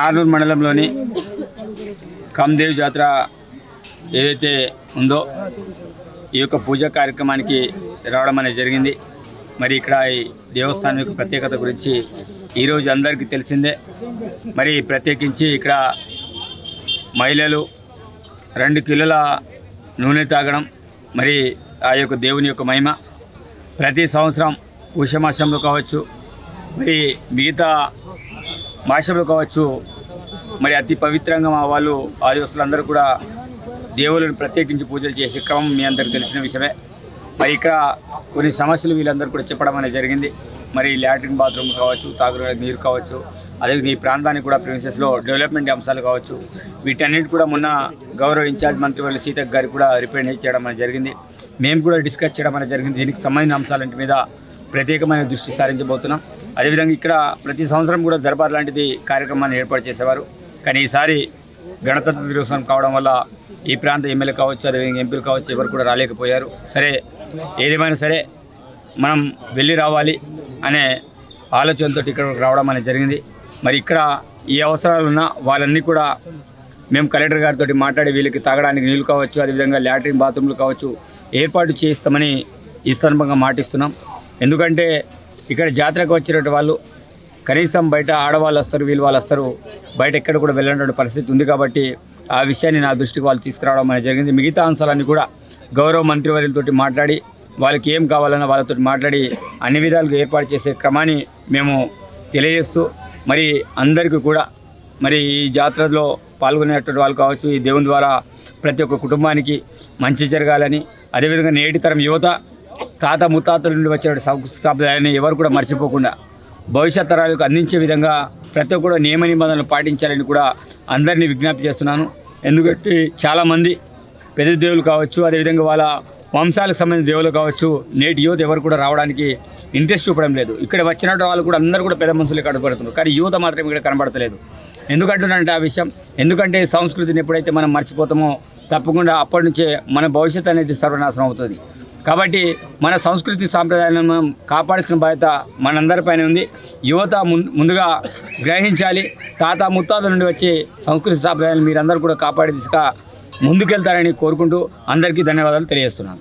నార్నూరు మండలంలోని కమ్దేవ్ జాతర ఏదైతే ఉందో ఈ యొక్క పూజా కార్యక్రమానికి రావడం అనేది జరిగింది. మరి ఇక్కడ ఈ దేవస్థానం యొక్క ప్రత్యేకత గురించి ఈరోజు అందరికీ తెలిసిందే. మరి ప్రత్యేకించి ఇక్కడ మహిళలు రెండు కిలోల నూనె తాగడం మరి ఆ యొక్క దేవుని యొక్క మహిమ. ప్రతి సంవత్సరం పుష్యమాసంలో కావచ్చు మరి మిగతా మాసంలో కావచ్చు మరి అతి పవిత్రంగా మా వాళ్ళు ఆదివాసులందరూ కూడా దేవుళ్ళని ప్రత్యేకించి పూజలు చేసే క్రమం మీ అందరికి తెలిసిన విషయమే. మరి ఇక్కడ కొన్ని సమస్యలు వీళ్ళందరూ కూడా చెప్పడం అనేది జరిగింది. మరి లాట్రిన్ బాత్రూమ్ కావచ్చు తాగునీరు నీరు కావచ్చు అదే ఈ ప్రాంతానికి కూడా ప్రిన్సెస్లో డెవలప్మెంట్ అంశాలు కావచ్చు వీటన్నిటి కూడా మొన్న గౌరవ ఇన్ఛార్జ్ మంత్రి వాళ్ళ సీతక్ గారికి కూడా రిప్రజెంట్ చేయడం అనేది జరిగింది. మేము కూడా డిస్కస్ చేయడం అనేది జరిగింది. దీనికి సంబంధించిన అంశాలంటి మీద ప్రత్యేకమైన దృష్టి సారించబోతున్నాం. అదేవిధంగా ఇక్కడ ప్రతి సంవత్సరం కూడా దర్బార్ లాంటిది కార్యక్రమాన్ని ఏర్పాటు చేసేవారు. కానీ ఈసారి గణతంత్ర దినోత్సవం కావడం వల్ల ఈ ప్రాంత ఎమ్మెల్యే కావచ్చు అదేవిధంగా ఎంపీలు కావచ్చు ఎవరు కూడా రాలేకపోయారు. సరే ఏదేమైనా సరే మనం వెళ్ళి రావాలి అనే ఆలోచనతో ఇక్కడ రావడం అనేది జరిగింది. మరి ఇక్కడ ఈ అవసరాలున్న వాళ్ళన్నీ కూడా మేము కలెక్టర్ గారితో మాట్లాడి వీళ్ళకి తాగడానికి నీళ్ళు కావచ్చు అదేవిధంగా ల్యాట్రిన్ బాత్రూమ్లు కావచ్చు ఏర్పాటు చేయిస్తామని ఈ సందర్భంగా మాటిస్తున్నాం. ఎందుకంటే ఇక్కడ జాతరకు వచ్చినటువంటి వాళ్ళు కనీసం బయట ఆడవాళ్ళు వస్తారు వీళ్ళు వాళ్ళు వస్తారు బయట ఎక్కడ కూడా వెళ్ళినటువంటి పరిస్థితి ఉంది కాబట్టి ఆ విషయాన్ని నా దృష్టికి వాళ్ళు తీసుకురావడం అనేది జరిగింది. మిగతా అంశాలన్నీ కూడా గౌరవ మంత్రివర్యులతోటి మాట్లాడి వాళ్ళకి ఏం కావాలన్నా వాళ్ళతో మాట్లాడి అన్ని విధాలుగా ఏర్పాటు చేసే క్రమాన్ని మేము తెలియజేస్తూ మరి అందరికీ కూడా మరి ఈ జాతరలో పాల్గొనేటువంటి వాళ్ళు కావచ్చు ఈ దేవుని ద్వారా ప్రతి ఒక్క కుటుంబానికి మంచి జరగాలని అదేవిధంగా నేటి తరం యువత తాత ముత్తాతల నుండి వచ్చే సంప్రదాయాన్ని ఎవరు కూడా మర్చిపోకుండా భవిష్యత్ తరాలకు అందించే విధంగా ప్రతి ఒక్కరు నియమ నిబంధనలు పాటించాలని కూడా అందరినీ విజ్ఞప్తి చేస్తున్నాను. ఎందుకంటే చాలామంది పెద్ద దేవులు కావచ్చు అదేవిధంగా వాళ్ళ వంశాలకు సంబంధించిన దేవులు కావచ్చు నేటి యువత ఎవరు కూడా రావడానికి ఇంట్రెస్ట్ చూపడం లేదు. ఇక్కడ వచ్చినట్టు వాళ్ళు కూడా అందరూ కూడా పెద్ద మనుషులు కనబడుతున్నారు కానీ యువత మాత్రం ఇక్కడ కనబడతలేదు. ఎందుకంటున్నానంటే ఆ విషయం? ఎందుకంటే సంస్కృతిని ఎప్పుడైతే మనం మర్చిపోతామో తప్పకుండా అప్పటి నుంచే మన భవిష్యత్తు అనేది సర్వనాశనం అవుతుంది. కాబట్టి మన సంస్కృతి సాంప్రదాయాలను మనం కాపాడాల్సిన బాధ్యత మనందరిపైన ఉంది. యువత ముందుగా గ్రహించాలి. తాత ముత్తాతల నుండి వచ్చే సంస్కృతి సాంప్రదాయాలను మీరందరూ కూడా కాపాడే దిశగా ముందుకెళ్తారని కోరుకుంటూ అందరికీ ధన్యవాదాలు తెలియజేస్తున్నాను.